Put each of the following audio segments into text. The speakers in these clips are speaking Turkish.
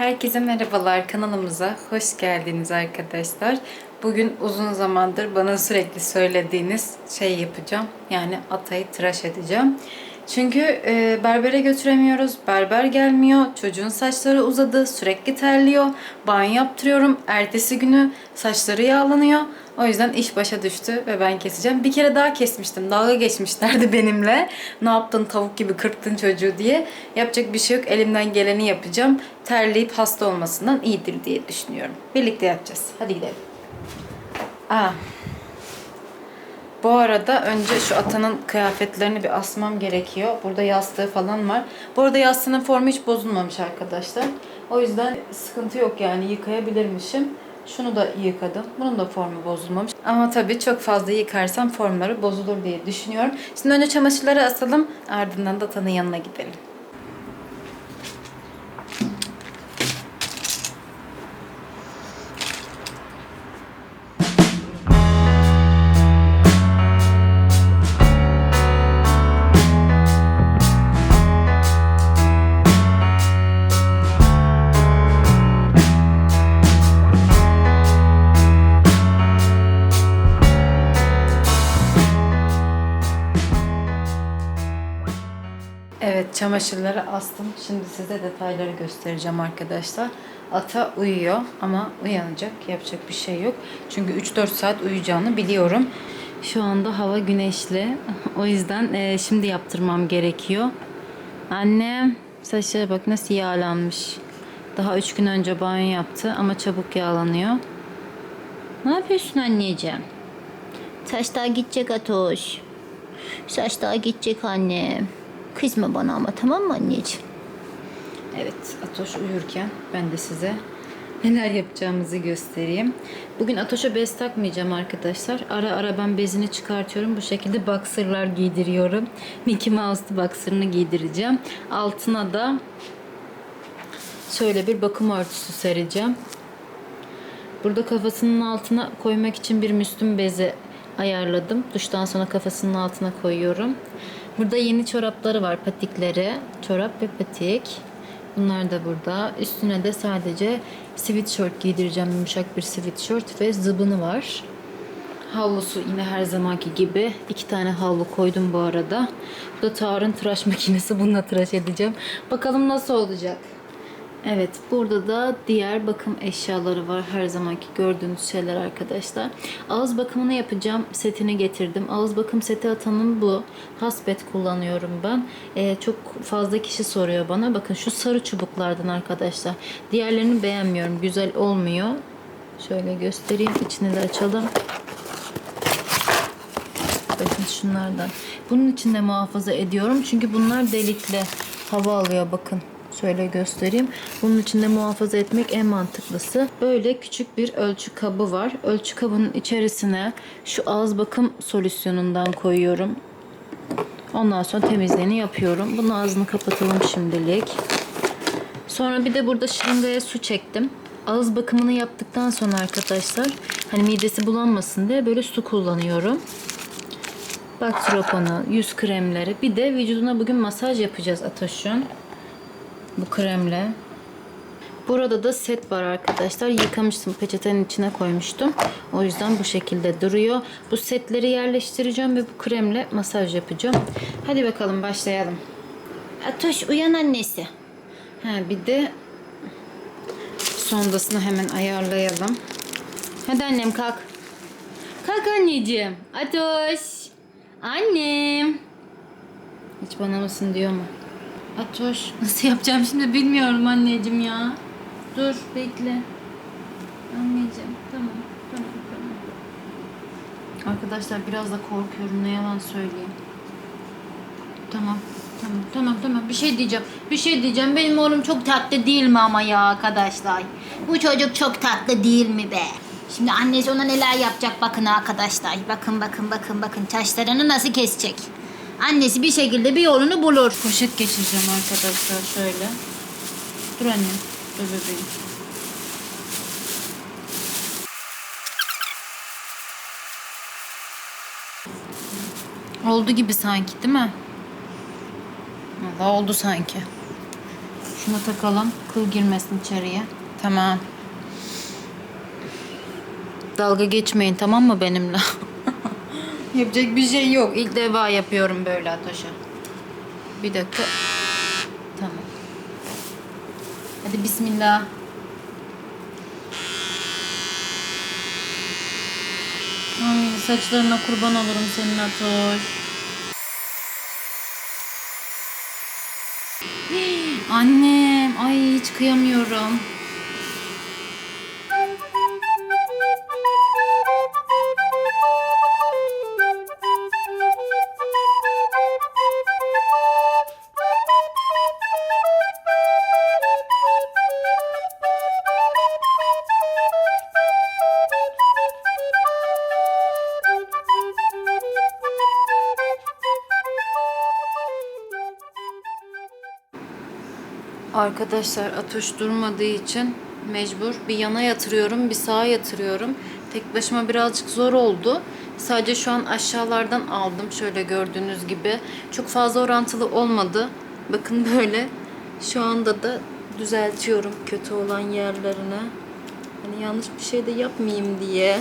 Herkese merhabalar kanalımıza hoş geldiniz arkadaşlar. Bugün uzun zamandır bana sürekli söylediğiniz şey yapacağım. Yani atayı tıraş edeceğim. Çünkü e, berbere götüremiyoruz. Berber gelmiyor. Çocuğun saçları uzadı. Sürekli terliyor. Banyo yaptırıyorum. Ertesi günü saçları yağlanıyor. O yüzden iş başa düştü ve ben keseceğim. Bir kere daha kesmiştim. Dalga geçmişlerdi benimle. Ne yaptın tavuk gibi kırptın çocuğu diye. Yapacak bir şey yok. Elimden geleni yapacağım. Terleyip hasta olmasından iyidir diye düşünüyorum. Birlikte yapacağız. Hadi gidelim. Aa, bu arada önce şu atanın kıyafetlerini bir asmam gerekiyor. Burada yastığı falan var. Bu arada yastığının formu hiç bozulmamış arkadaşlar. O yüzden sıkıntı yok yani yıkayabilirmişim. Şunu da yıkadım. Bunun da formu bozulmamış. Ama tabii çok fazla yıkarsam formları bozulur diye düşünüyorum. Şimdi önce çamaşırları asalım. Ardından da atanın yanına gidelim. Evet çamaşırları astım. Şimdi size detayları göstereceğim arkadaşlar. Ata uyuyor ama uyanacak. Yapacak bir şey yok. Çünkü 3-4 saat uyuyacağını biliyorum. Şu anda hava güneşli. O yüzden e, şimdi yaptırmam gerekiyor. Annem saçlara bak nasıl yağlanmış. Daha 3 gün önce banyo yaptı ama çabuk yağlanıyor. Ne yapıyorsun anneciğim? Saç daha gidecek Atoş. Saç daha gidecek annem. Kızma bana ama tamam mı anneciğim? Evet Atoş uyurken ben de size neler yapacağımızı göstereyim. Bugün Atoş'a bez takmayacağım arkadaşlar. Ara ara ben bezini çıkartıyorum. Bu şekilde boxerlar giydiriyorum. Mickey Mouse'lu boxer'ını giydireceğim. Altına da şöyle bir bakım örtüsü sereceğim. Burada kafasının altına koymak için bir müslüm bezi ayarladım. Duştan sonra kafasının altına koyuyorum. Burada yeni çorapları var, patikleri. Çorap ve patik. Bunlar da burada. Üstüne de sadece sweatshirt giydireceğim. Yumuşak bir sweatshirt ve zıbını var. Havlusu yine her zamanki gibi. iki tane havlu koydum bu arada. Bu da Tarık'ın tıraş makinesi. Bununla tıraş edeceğim. Bakalım nasıl olacak. Evet, burada da diğer bakım eşyaları var. Her zamanki gördüğünüz şeyler arkadaşlar. Ağız bakımını yapacağım. Setini getirdim. Ağız bakım seti atanım bu. Hasbet kullanıyorum ben. Ee, çok fazla kişi soruyor bana. Bakın şu sarı çubuklardan arkadaşlar. Diğerlerini beğenmiyorum. Güzel olmuyor. Şöyle göstereyim. İçini de açalım. Bakın şunlardan. Bunun için de muhafaza ediyorum. Çünkü bunlar delikli. Hava alıyor bakın. Şöyle göstereyim. Bunun içinde muhafaza etmek en mantıklısı. Böyle küçük bir ölçü kabı var. Ölçü kabının içerisine şu ağız bakım solüsyonundan koyuyorum. Ondan sonra temizliğini yapıyorum. Bunun ağzını kapatalım şimdilik. Sonra bir de burada şırıngaya su çektim. Ağız bakımını yaptıktan sonra arkadaşlar hani midesi bulanmasın diye böyle su kullanıyorum. Baktroponu, yüz kremleri. Bir de vücuduna bugün masaj yapacağız Atoş'un. Bu kremle. Burada da set var arkadaşlar. Yıkamıştım. Peçetenin içine koymuştum. O yüzden bu şekilde duruyor. Bu setleri yerleştireceğim ve bu kremle masaj yapacağım. Hadi bakalım başlayalım. Atoş uyan annesi. Ha, bir de sondasını hemen ayarlayalım. Hadi annem kalk. Kalk anneciğim. Atoş. Annem. Hiç bana mısın diyor mu? Atoş. Nasıl yapacağım şimdi bilmiyorum anneciğim ya. Dur bekle. Anneciğim tamam tamam tamam. Arkadaşlar biraz da korkuyorum ne yalan söyleyeyim. Tamam tamam tamam tamam bir şey diyeceğim. Bir şey diyeceğim. Benim oğlum çok tatlı değil mi ama ya arkadaşlar? Bu çocuk çok tatlı değil mi be? Şimdi annesi ona neler yapacak bakın arkadaşlar. Bakın bakın bakın bakın taşlarını nasıl kesecek. Annesi bir şekilde bir yolunu bulur. Poşet geçireceğim arkadaşlar şöyle. Dur annem. Dur bebeğim. Oldu gibi sanki değil mi? Valla oldu sanki. Şuna takalım. Kıl girmesin içeriye. Tamam. Dalga geçmeyin tamam mı benimle? Yapacak bir şey yok. İlk defa yapıyorum böyle Atoş'a. Bir dakika. Tamam. Hadi bismillah. Ay saçlarına kurban olurum senin Atoş. Annem, ay hiç kıyamıyorum. Arkadaşlar Atoş durmadığı için mecbur bir yana yatırıyorum, bir sağa yatırıyorum. Tek başıma birazcık zor oldu. Sadece şu an aşağılardan aldım şöyle gördüğünüz gibi. Çok fazla orantılı olmadı. Bakın böyle. Şu anda da düzeltiyorum kötü olan yerlerini. Hani yanlış bir şey de yapmayayım diye.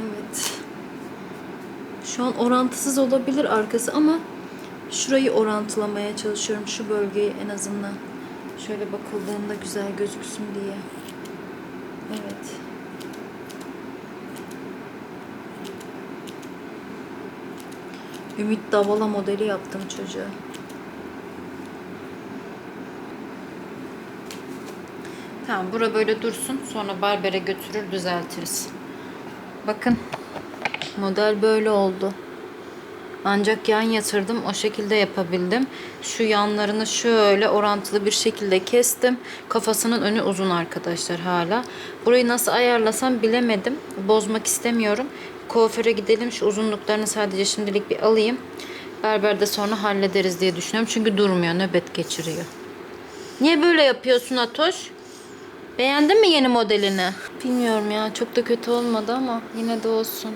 Evet. Şu an orantısız olabilir arkası ama şurayı orantılamaya çalışıyorum. Şu bölgeyi en azından. Şöyle bakıldığında güzel gözüksün diye. Evet. Ümit Davala modeli yaptım çocuğa. Tamam bura böyle dursun. Sonra berbere götürür düzeltiriz. Bakın. Model böyle oldu. Ancak yan yatırdım. O şekilde yapabildim. Şu yanlarını şöyle orantılı bir şekilde kestim. Kafasının önü uzun arkadaşlar hala. Burayı nasıl ayarlasam bilemedim. Bozmak istemiyorum. Kuaföre gidelim. Şu uzunluklarını sadece şimdilik bir alayım. Berberde sonra hallederiz diye düşünüyorum. Çünkü durmuyor. Nöbet geçiriyor. Niye böyle yapıyorsun Atoş? Beğendin mi yeni modelini? Bilmiyorum ya. Çok da kötü olmadı ama yine de olsun.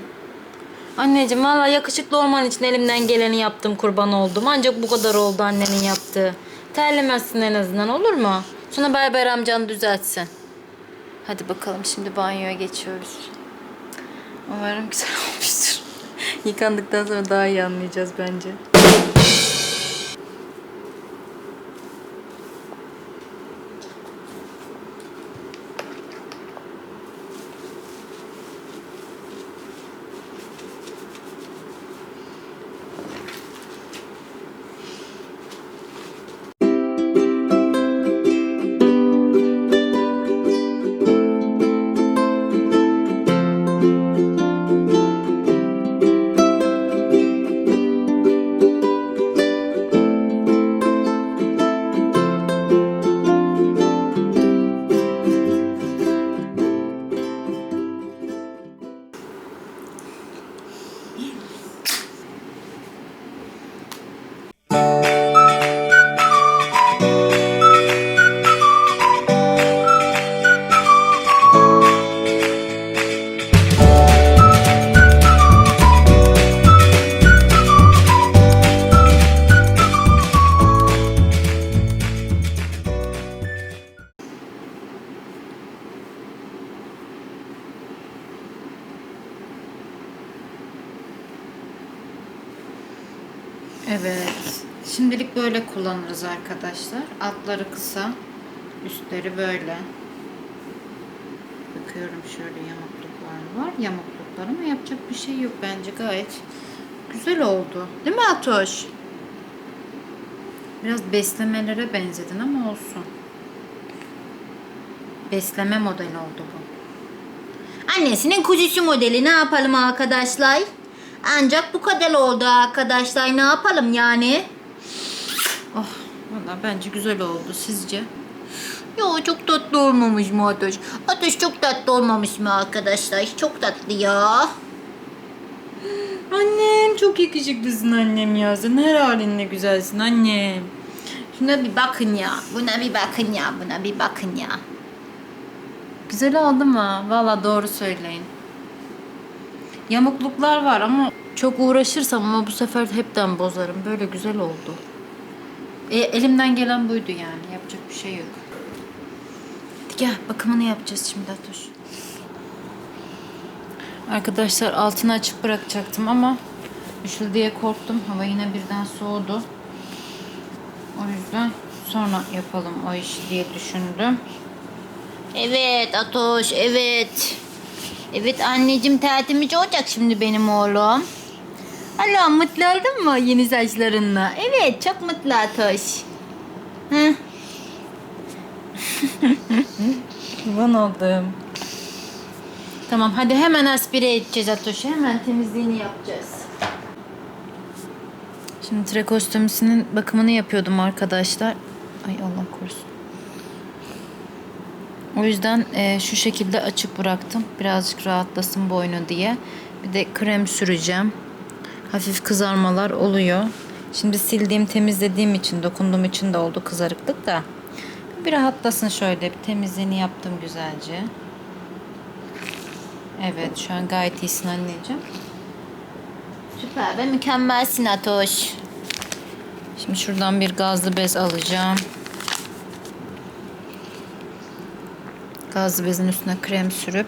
Anneciğim valla yakışıklı olman için elimden geleni yaptım kurban oldum. Ancak bu kadar oldu annenin yaptığı. Terlemezsin en azından olur mu? Sonra berber amcan düzeltsin. Hadi bakalım şimdi banyoya geçiyoruz. Umarım güzel olmuştur. Yıkandıktan sonra daha iyi anlayacağız bence. Kullanırız arkadaşlar. Altları kısa, üstleri böyle. Bakıyorum şöyle yamukluklar var. Yamukluklar ama yapacak bir şey yok bence gayet güzel oldu. Değil mi Atoş? Biraz beslemelere benzedin ama olsun. Besleme modeli oldu bu. Annesinin kuzusu modeli ne yapalım arkadaşlar? Ancak bu kadar oldu arkadaşlar ne yapalım yani? Oh, valla bence güzel oldu. Sizce? Yo çok tatlı olmamış mı Ateş? Ateş çok tatlı olmamış mı arkadaşlar? Çok tatlı ya. Annem çok yakışıklısın annem ya. Sen her halinle güzelsin annem. Şuna bir bakın ya. Buna bir bakın ya. Buna bir bakın ya. Güzel oldu mu? Valla doğru söyleyin. Yamukluklar var ama Çok uğraşırsam ama bu sefer hepten bozarım. Böyle güzel oldu. E, elimden gelen buydu yani. Yapacak bir şey yok. Hadi gel bakımını yapacağız şimdi Atoş. Arkadaşlar altını açık bırakacaktım ama üşür diye korktum. Hava yine birden soğudu. O yüzden sonra yapalım o işi diye düşündüm. Evet Atoş evet. Evet anneciğim tertemiz olacak şimdi benim oğlum. Allah mutlu oldun mu yeni saçlarınla? Evet çok mutlu Atoş. Kurban oldum. Tamam hadi hemen aspire edeceğiz Atoş'u. Hemen temizliğini yapacağız. Şimdi trekostomisinin bakımını yapıyordum arkadaşlar. Ay Allah korusun. O yüzden e, şu şekilde açık bıraktım. Birazcık rahatlasın boynu diye. Bir de krem süreceğim. Hafif kızarmalar oluyor. Şimdi sildiğim, temizlediğim için, dokunduğum için de oldu kızarıklık da. Bir rahatlasın şöyle. Bir temizliğini yaptım güzelce. Evet şu an gayet iyisin anneciğim. Süper ve mükemmelsin Atoş. Şimdi şuradan bir gazlı bez alacağım. Gazlı bezin üstüne krem sürüp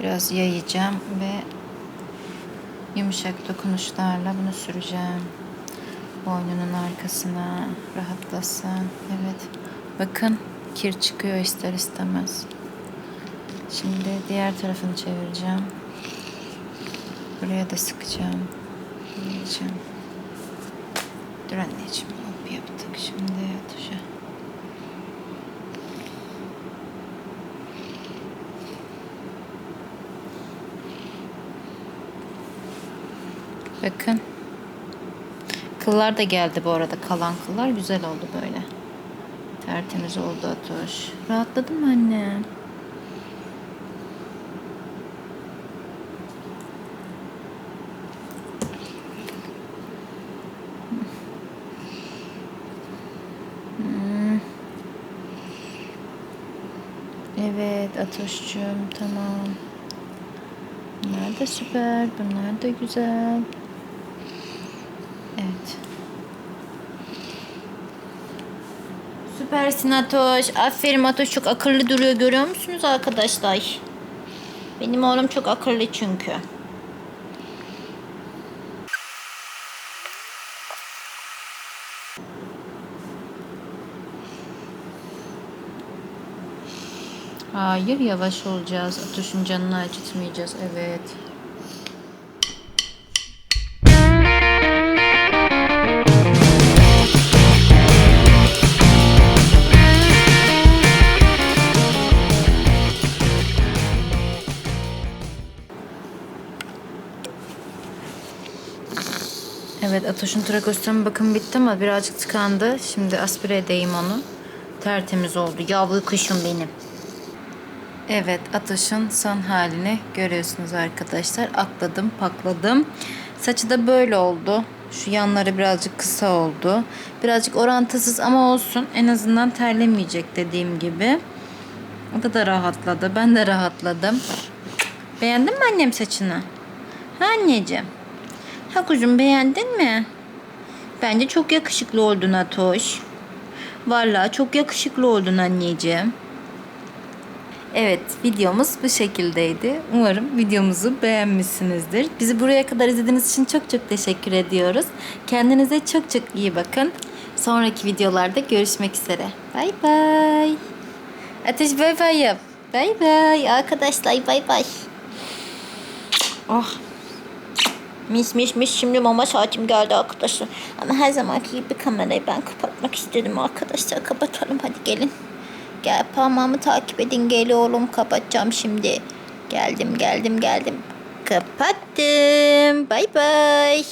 biraz yayacağım ve yumuşak dokunuşlarla bunu süreceğim. Boynunun arkasına rahatlasın. Evet. Bakın kir çıkıyor ister istemez. Şimdi diğer tarafını çevireceğim. Buraya da sıkacağım. Yiyeceğim. Dur anneciğim. Hop yaptık. Şimdi yatışa. Bakın. Kıllar da geldi bu arada. Kalan kıllar güzel oldu böyle. Tertemiz oldu Atoş. Rahatladın mı anne? Evet Atoş'cum tamam. Bunlar da süper. Bunlar da güzel. Süpersin Atoş. Aferin Atoş çok akıllı duruyor görüyor musunuz arkadaşlar? Benim oğlum çok akıllı çünkü. Hayır yavaş olacağız. Atoş'un canını acıtmayacağız. Evet. Evet Atoş'un trakostomi bakım bitti ama birazcık tıkandı. Şimdi aspire edeyim onu. Tertemiz oldu. Yavru kuşum benim. Evet Atoş'un son halini görüyorsunuz arkadaşlar. Akladım pakladım. Saçı da böyle oldu. Şu yanları birazcık kısa oldu. Birazcık orantısız ama olsun. En azından terlemeyecek dediğim gibi. O da da rahatladı. Ben de rahatladım. Beğendin mi annem saçını? Ha anneciğim? Ha kuzum beğendin mi? Bence çok yakışıklı oldun Atoş. Vallahi çok yakışıklı oldun anneciğim. Evet videomuz bu şekildeydi. Umarım videomuzu beğenmişsinizdir. Bizi buraya kadar izlediğiniz için çok çok teşekkür ediyoruz. Kendinize çok çok iyi bakın. Sonraki videolarda görüşmek üzere. Bay bay. Ateş bay bay yap. Bay bay. Arkadaşlar bay bay. Oh. Mis mis mis şimdi mama saatim geldi arkadaşlar. Ama her zamanki gibi kamerayı ben kapatmak istedim arkadaşlar. Kapatalım hadi gelin. Gel parmağımı takip edin geliyorum kapatacağım şimdi. Geldim geldim geldim. Kapattım. Bay bay.